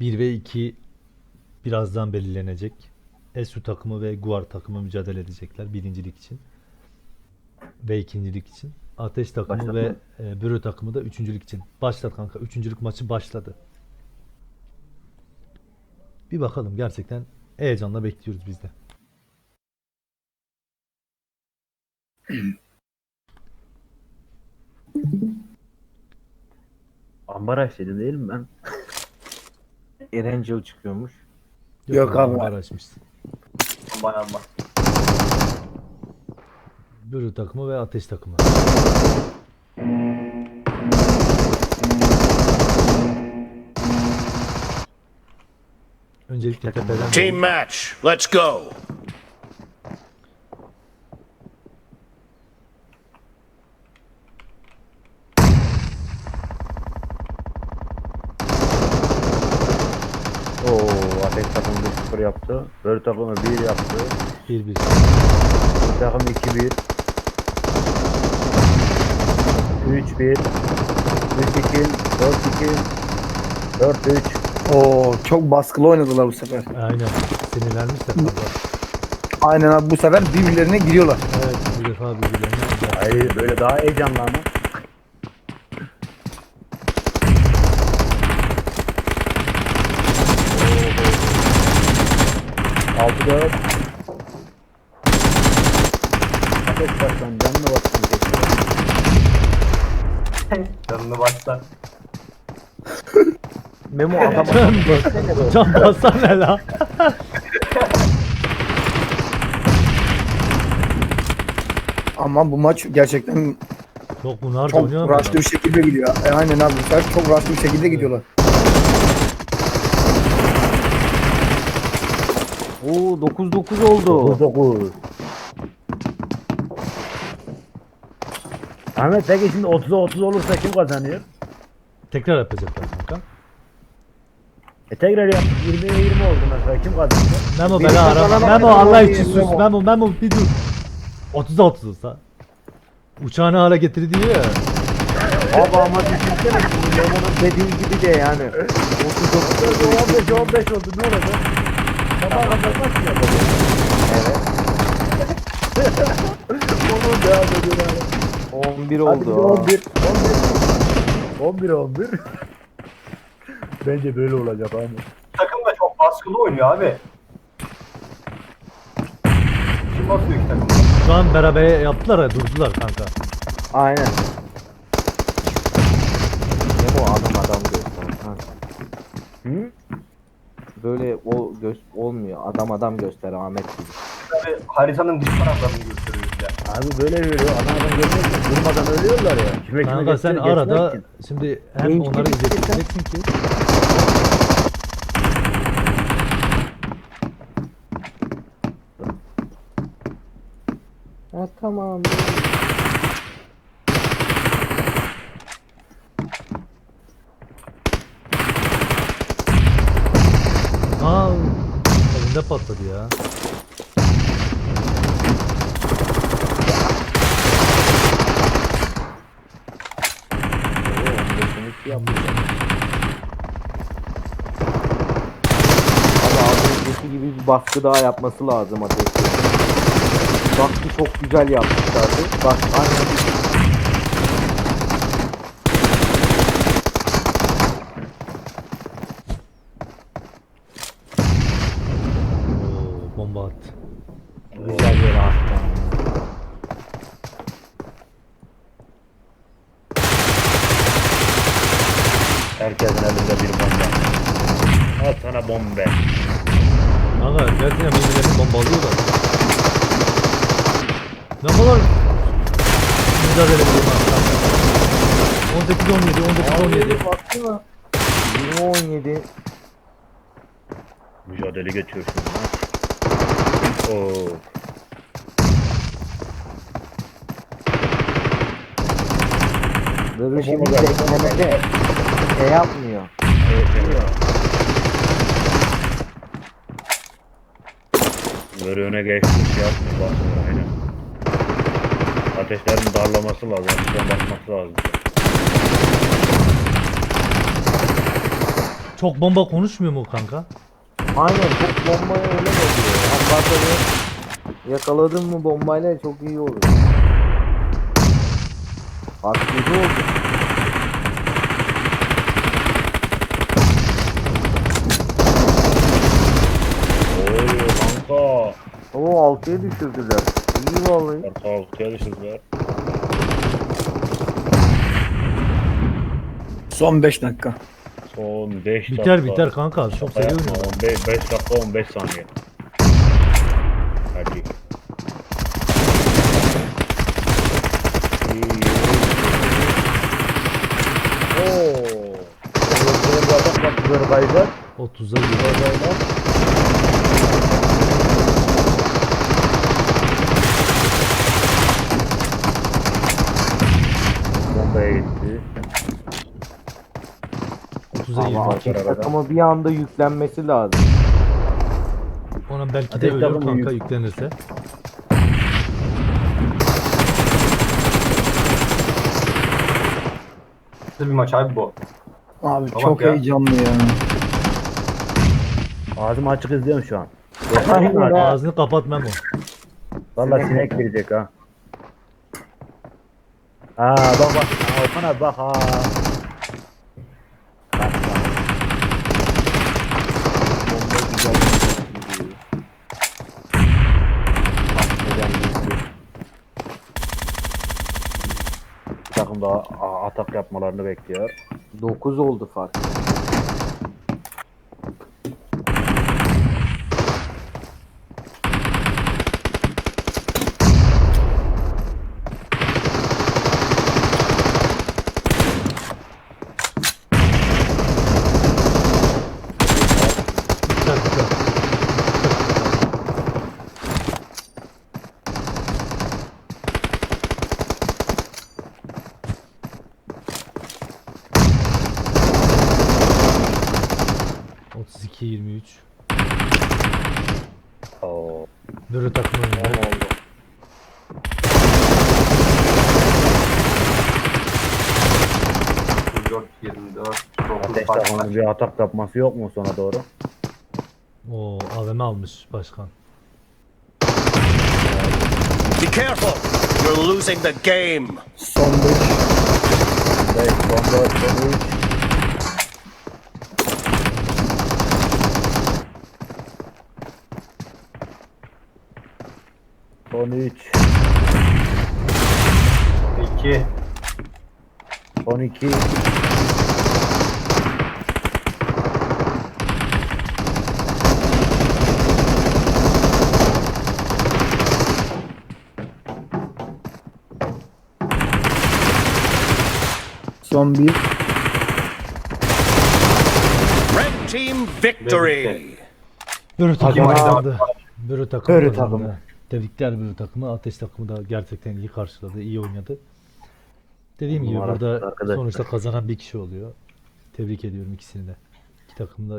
1 ve 2 birazdan belirlenecek. Esu takımı ve Guar takımı mücadele edecekler birincilik için. Ve ikincilik için. Ateş takımı Başlat ve mı? e, Börü takımı da üçüncülük için. Başlat kanka. Üçüncülük maçı başladı. Bir bakalım gerçekten heyecanla bekliyoruz biz de. Ambara dedi değil mi ben? Erencil çıkıyormuş. Yok abi. var açmışsın. Aman aman. Börü takımı ve Ateş takımı. Öncelikle tepeden Team match. Let's go. Oo, Ateş takımı 1-0 yaptı. Börü takımı 1 yaptı. 1-1. Bu takım 2-1. 3-1. 3-2. 4-2. 4-3. Oo çok baskılı oynadılar bu sefer. Aynen. Sinirlenmişler fazla. Aynen abi bu sefer birbirlerine giriyorlar. Evet bu defa birbirlerine. Hayır böyle daha heyecanlı ama. Altı dört. Ateş baştan canlı baştan. Canını başla. Memo adam Can, can bassan ne la? Ama bu maç gerçekten Çok bunlar da çok oynuyor. rushlı bir şekilde gidiyor. E, aynen abi bu sefer çok rushlı bir şekilde gidiyorlar. Oo 9-9 oldu. 9 Ahmet peki şimdi 30'a 30 olursa kim kazanıyor? Tekrar yapacaklar kanka. E tekrar yap 20'ye 20 oldu mesela kim kazanıyor? Memo beni arama. kazanamadı, Memo Allah değil, için sus. Memo. Memo Memo bir dur. 30'a 30 olsa. Uçağını hala getirdi diyor ya. Abi ama düşünsene şimdi Lemon'un dediği gibi de yani. 15 15 oldu ne olacak? Sabah kadar maç mı yapacak? Onun devam ediyor abi. 11 Hadi bir oldu. 11 11 11 11 Bence böyle olacak abi. takım da çok baskılı oynuyor abi. Kim basıyor ki takım? Şu an beraber yaptılar ya durdular kanka. Aynen. Memo adam adam göster. Ha. Hı? Böyle o göz olmuyor. Adam adam göster Ahmet gibi. Abi haritanın dış taraflarını gösteriyor ya. Abi böyle veriyor. Adam adam görmüyor ki. Durmadan ölüyorlar ya. Kime kime Kanka sen arada geçmek için. şimdi hem Genç onları gibi izleteceksin ki Ha tamam. Aa elinde patladı ya. Abi gibi bir baskı daha yapması lazım Ateş'te. Baskı çok güzel yapmışlardı. Bak aynen Oo, bomba attı. Güzel yere attı. Herkesin elinde bir bomba. Al sana bombe. Kanka gerçekten birbirlerini bombalıyorlar. Ne kadar mücadele ediyorlar kanka. 18 17 19 17. Baksana. 20-17 Mücadele geçiyorsun ha. Oo. Böyle şimdi Bomba geldi, beklemede şey yapmıyor. Evet, evet. Böyle öne geçti şey yapmıyor basmıyor aynen. Ateşlerin darlaması lazım. Ateşlerin basması lazım. Çok bomba konuşmuyor mu kanka? Aynen çok bombaya öyle oluyor? Ambartayı yakaladın mı bombayla çok iyi olur. Yedi oldu. Oy kanka. Oo 6'ya düşürdüler. İyi vallahi. Orta altıya düşürdüler. Son 5 dakika. Son 5 dakika. Biter biter kanka. Çok Şaka seri yapma, oynuyor. 15, 5 dakika 15 saniye. Hadi. Oo. Böyle bir adam bak böyle kayacak. 30'a giriyor. Bombaya 30'a Ama 20. ateş takımı bir anda yüklenmesi lazım. Ona belki de Ateş ölür takımı kanka yük- yüklenirse. Nasıl bir maç abi bu? Abi Tamam çok ya. heyecanlı ya. Ağzım açık izliyorum şu an. Ağzını kapat Memo. Valla sinek girecek ha. Aa bak bak. Aa, Okan abi bak ha. Takım atak yapmalarını bekliyor. 9 oldu fark. 32 23. Oo. Dürü takımı oynuyor. Tamam oldu. Dört, yirmi dört, dokuz, Ateş kaç, kaç? takımı bir atak yapması yok mu sona doğru? Oo AVM almış başkan. Be careful! You're losing the game! Son 5. Son 5, son 3. Son 3, 2. son 2. Son 1. Red team victory. Börü takımı maçta- kazandı. Börü takımı Börü takımı. Tebrikler Börü takımı. Ateş takımı da gerçekten iyi karşıladı. iyi oynadı. Dediğim gibi burada arkadaşlar. sonuçta kazanan bir kişi oluyor. Tebrik ediyorum ikisini de. İki takım da